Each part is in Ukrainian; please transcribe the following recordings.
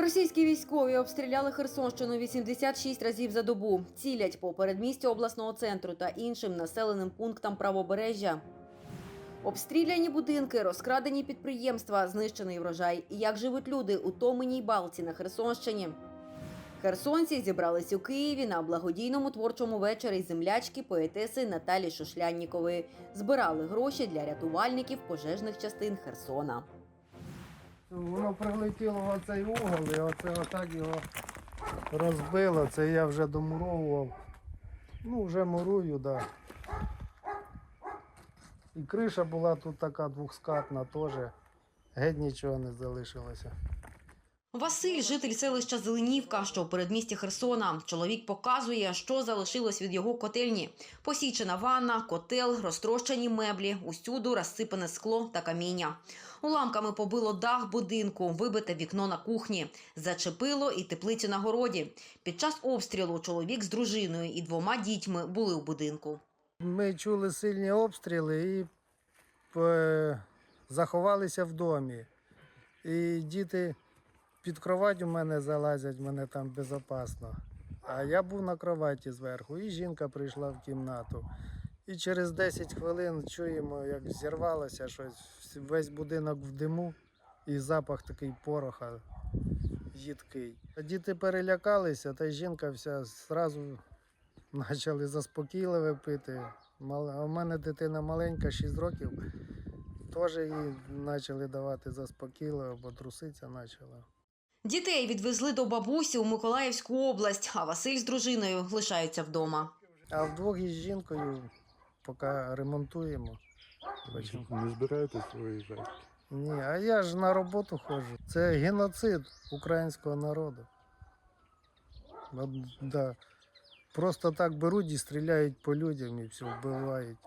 Російські військові обстріляли Херсонщину 86 разів за добу. Цілять по передмістю обласного центру та іншим населеним пунктам правобережжя. Обстріляні будинки, розкрадені підприємства, знищений врожай. І як живуть люди у Томеній Балці на Херсонщині. Херсонці зібрались у Києві на благодійному творчому вечорі землячки поетеси Наталі Шушляннікової. Збирали гроші для рятувальників пожежних частин Херсона. Воно прилетіло в оцей угол і оце отак його розбило. Це я вже домуровував. Ну, вже мурую, так. Да. І криша була тут така двохскатна теж. Геть нічого не залишилося. Василь, житель селища Зеленівка, що в передмісті Херсона. Чоловік показує, що залишилось від його котельні: посічена ванна, котел, розтрощені меблі, усюду розсипане скло та каміння. Уламками побило дах будинку, вибите вікно на кухні, зачепило і теплицю на городі. Під час обстрілу чоловік з дружиною і двома дітьми були у будинку. Ми чули сильні обстріли і е, заховалися в домі. І діти під кровать у мене залазять, мене там безпечно. А я був на кроваті зверху, і жінка прийшла в кімнату. І через 10 хвилин чуємо, як зірвалося щось, весь будинок в диму, і запах такий пороха їдкий. Діти перелякалися, та й жінка вся зразу почали заспокійливе пити. А в мене дитина маленька, 6 років. Теж їй почали давати заспокійливе, бо труситься почала. Дітей відвезли до бабусі у Миколаївську область, а Василь з дружиною лишаються вдома. А вдвох із жінкою поки ремонтуємо. Не збираєтесь виїжджати? Ні, а я ж на роботу ходжу. Це геноцид українського народу. Да. Просто так беруть і стріляють по людям і все вбивають.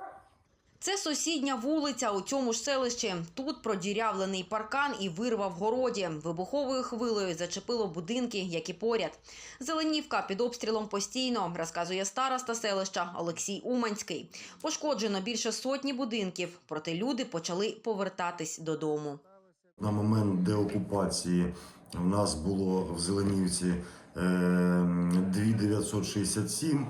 Це сусідня вулиця у цьому ж селищі. Тут продірявлений паркан і вирва в городі. Вибуховою хвилею зачепило будинки, які поряд. Зеленівка під обстрілом постійно, розказує староста селища Олексій Уманський. Пошкоджено більше сотні будинків, проте люди почали повертатись додому. На момент деокупації в нас було в Зеленівці е, 2967, е,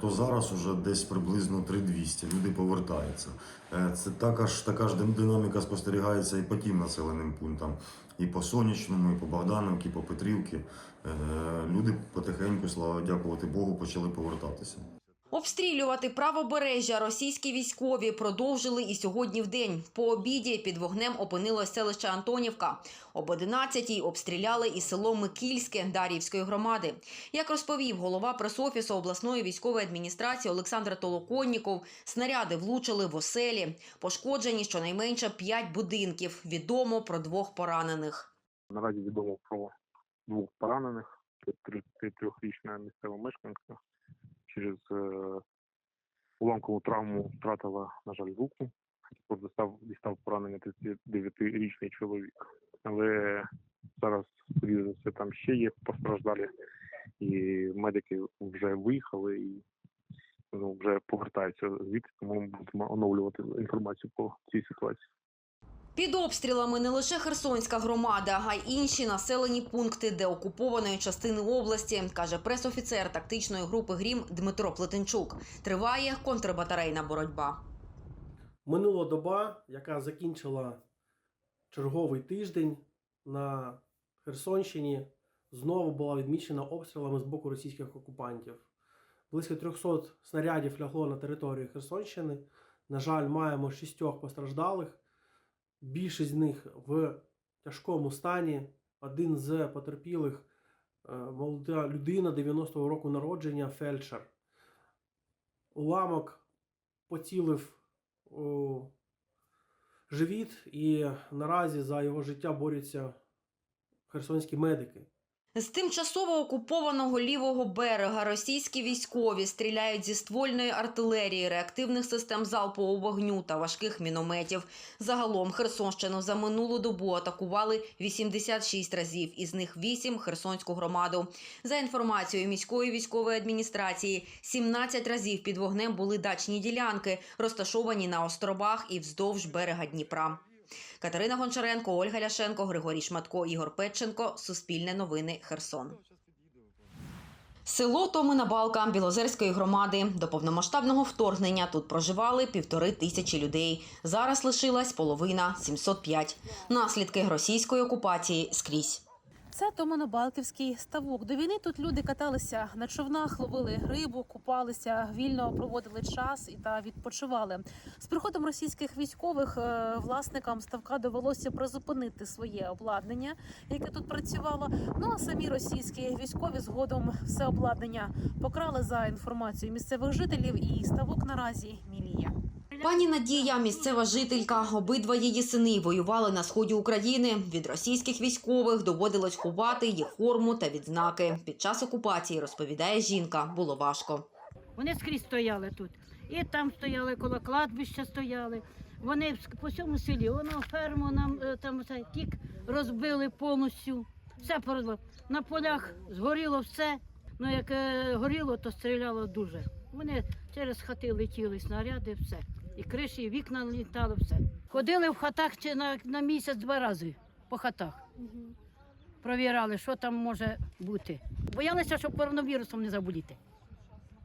то зараз уже десь приблизно 3200. Люди повертаються. Е, Це також така ж динаміка спостерігається і по тим населеним пунктам. І по Сонячному, і по Богдановці, і по Петрівці. Е, Люди потихеньку, слава дякувати Богу, почали повертатися. Обстрілювати правобережжя російські військові продовжили і сьогодні в день. По обіді під вогнем опинилось селище Антонівка. Об 11-й обстріляли і село Микільське Дар'ївської громади. Як розповів голова пресофісу обласної військової адміністрації Олександр Толоконніков, снаряди влучили в оселі. Пошкоджені щонайменше 5 будинків. Відомо про двох поранених. Наразі відомо про двох поранених. Це 33-річна місцева мешканка. Через е, уламкову травму втратила, на жаль, руку. Також дістав, дістав поранення 39-річний чоловік. Але зараз, скоріше за все, там ще є постраждалі, і медики вже виїхали і ну, вже повертаються звідти, тому ми будемо оновлювати інформацію по цій ситуації. Під обстрілами не лише Херсонська громада, а й інші населені пункти деокупованої частини області, каже пресофіцер тактичної групи Грім Дмитро Плетенчук. Триває контрбатарейна боротьба. Минула доба, яка закінчила черговий тиждень на Херсонщині, знову була відмічена обстрілами з боку російських окупантів. Близько 300 снарядів лягло на територію Херсонщини. На жаль, маємо шістьох постраждалих. Більшість з них в тяжкому стані. Один з потерпілих е, молода людина 90-го року народження, фельдшер. Уламок поцілив у живіт, і наразі за його життя борються херсонські медики. З тимчасово окупованого лівого берега російські військові стріляють зі ствольної артилерії, реактивних систем залпового вогню та важких мінометів. Загалом Херсонщину за минулу добу атакували 86 разів, із них 8 – Херсонську громаду. За інформацією міської військової адміністрації, 17 разів під вогнем були дачні ділянки, розташовані на островах і вздовж берега Дніпра. Катерина Гончаренко, Ольга Ляшенко, Григорій Шматко, Ігор Петченко. Суспільне новини Херсон. Село Томина Балка Білозерської громади. До повномасштабного вторгнення тут проживали півтори тисячі людей. Зараз лишилась половина 705. Наслідки російської окупації скрізь. Це Томонобалківський ставок. До війни тут люди каталися на човнах, ловили рибу, купалися, вільно проводили час і та відпочивали. З приходом російських військових е, власникам ставка довелося призупинити своє обладнання, яке тут працювало. Ну а самі російські військові згодом все обладнання покрали за інформацією місцевих жителів, і ставок наразі міліє. Пані Надія, місцева жителька, обидва її сини воювали на сході України. Від російських військових доводилось ховати їх форму та відзнаки. Під час окупації розповідає жінка, було важко. Вони скрізь стояли тут. І там стояли, коло кладбища стояли. Вони по всьому селі, воно ферму нам е, там тік розбили повністю. Все порозбили. На полях згоріло все. Ну як е, горіло, то стріляло дуже. Вони через хати летіли снаряди, все. І криші, і вікна літали, все. Ходили в хатах чи на, на місяць два рази по хатах. Провіряли, що там може бути. Боялися, щоб коронавірусом не заболіти.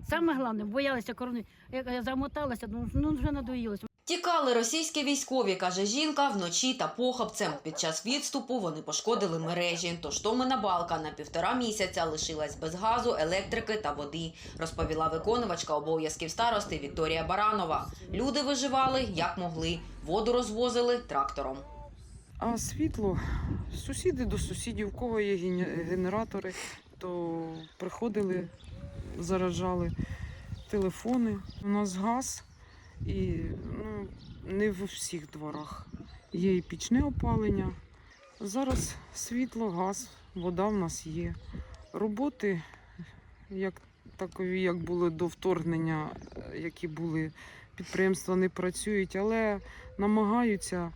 Саме головне, боялися коронавірусу. Я замоталася, ну, ну вже надоїлося. Тікали російські військові, каже жінка, вночі та похабцем. Під час відступу вони пошкодили мережі. Тож Томина балка на півтора місяця лишилась без газу, електрики та води, розповіла виконувачка обов'язків старости Вікторія Баранова. Люди виживали як могли. Воду розвозили трактором. А світло, сусіди до сусідів, у кого є ген- генератори, то приходили, заражали телефони. У нас газ і ну, не в всіх дворах. Є і пічне опалення. Зараз світло, газ, вода в нас є. Роботи, як такові, як були до вторгнення, які були, підприємства не працюють, але намагаються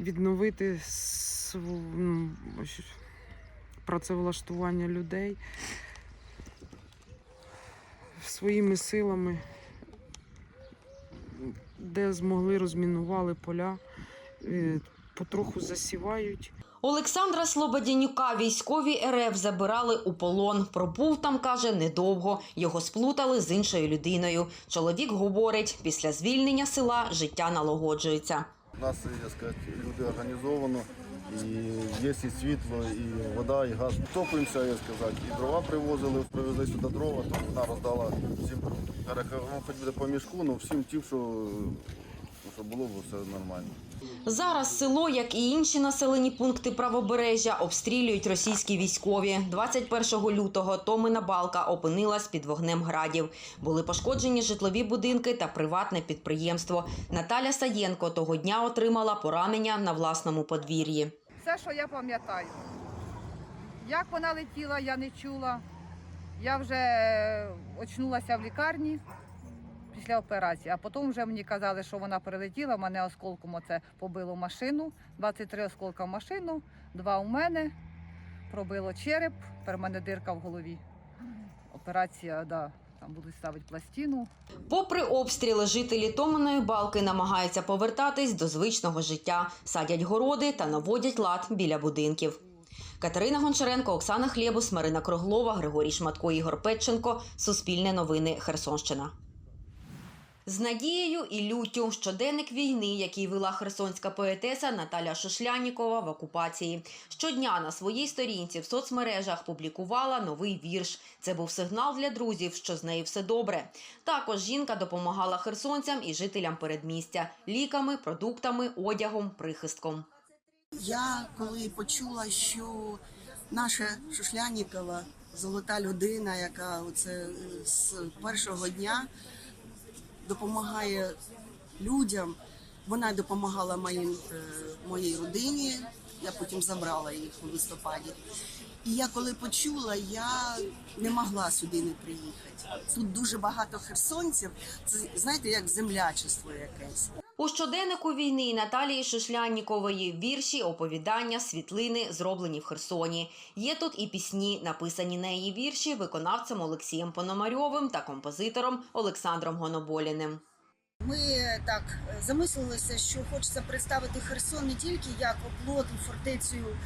відновити ну, працевлаштування людей своїми силами, де змогли, розмінували поля, е, потроху засівають. Олександра Слободянюка військові РФ забирали у полон. Пробув там, каже, недовго. Його сплутали з іншою людиною. Чоловік говорить, після звільнення села життя налагоджується. У нас, я сказати, люди організовано, і є і світло, і вода, і газ. Топимося, як сказати, і дрова привозили, привезли сюди дрова, то вона роздала всім, ну, хоч буде по мішку, але всім тим, що, ну, що було, бо все нормально. Зараз село, як і інші населені пункти правобережжя, обстрілюють російські військові. 21 лютого Томина балка опинилась під вогнем градів. Були пошкоджені житлові будинки та приватне підприємство. Наталя Саєнко того дня отримала поранення на власному подвір'ї. Все, що я пам'ятаю. Як вона летіла, я не чула. Я вже очнулася в лікарні після операції, а потім вже мені казали, що вона перелетіла, мене осколком оце побило машину, 23 осколка в машину, два у мене, пробило череп, тепер мене дирка в голові. Операція, да, там будуть ставити пластину. Попри обстріли, жителі Томаної балки намагаються повертатись до звичного життя, садять городи та наводять лад біля будинків. Катерина Гончаренко, Оксана Хлєбус, Марина Круглова, Григорій Шматко, Ігор Петченко. Суспільне новини Херсонщина. З надією і люттю щоденник війни, який вела херсонська поетеса Наталя Шушлянікова в окупації. Щодня на своїй сторінці в соцмережах публікувала новий вірш. Це був сигнал для друзів, що з нею все добре. Також жінка допомагала херсонцям і жителям передмістя ліками, продуктами, одягом, прихистком. Я коли почула, що наша Шушлянікова золота людина, яка оце з першого дня допомагає людям, вона допомагала моїм, е, моїй родині. Я потім забрала їх у листопаді. І я коли почула, я не могла сюди не приїхати. Тут дуже багато херсонців. Це знаєте, як землячество якесь. У щоденнику війни Наталії Шушляннікової вірші, оповідання, світлини зроблені в Херсоні. Є тут і пісні, написані на її вірші виконавцем Олексієм Пономарьовим та композитором Олександром Гоноболіним. ми так замислилися, що хочеться представити Херсон не тільки як оплот і фортецю е,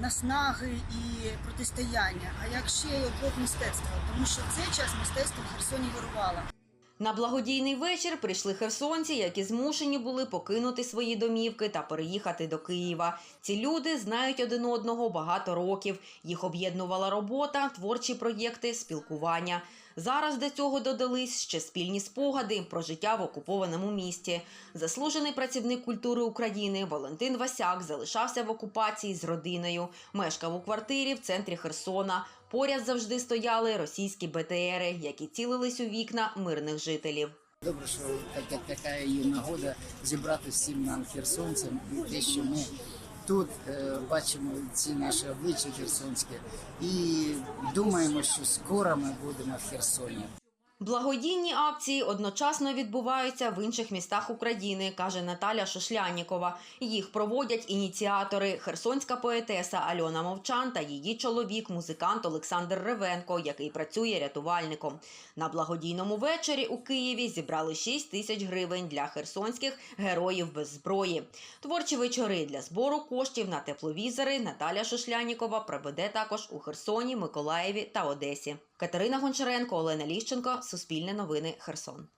наснаги і протистояння, а як ще й оплот мистецтва, тому що в цей час мистецтво в Херсоні вирувало. На благодійний вечір прийшли херсонці, які змушені були покинути свої домівки та переїхати до Києва. Ці люди знають один одного багато років. Їх об'єднувала робота, творчі проєкти, спілкування. Зараз до цього додались ще спільні спогади про життя в окупованому місті. Заслужений працівник культури України Валентин Васяк залишався в окупації з родиною. Мешкав у квартирі в центрі Херсона. Поряд завжди стояли російські БТРи, які цілились у вікна мирних жителів. Добре, що так, така є нагода зібрати всім нам херсонцям те, що ми тут е, бачимо ці наші обличчя херсонські, і думаємо, що скоро ми будемо в Херсоні. Благодійні акції одночасно відбуваються в інших містах України, каже Наталя Шошлянікова. Їх проводять ініціатори херсонська поетеса Альона Мовчан та її чоловік, музикант Олександр Ревенко, який працює рятувальником. На благодійному вечорі у Києві зібрали 6 тисяч гривень для херсонських героїв без зброї. Творчі вечори для збору коштів на тепловізори Наталя Шошлянікова проведе також у Херсоні, Миколаєві та Одесі. Катерина Гончаренко, Олена Ліщенко, Суспільне новини, Херсон.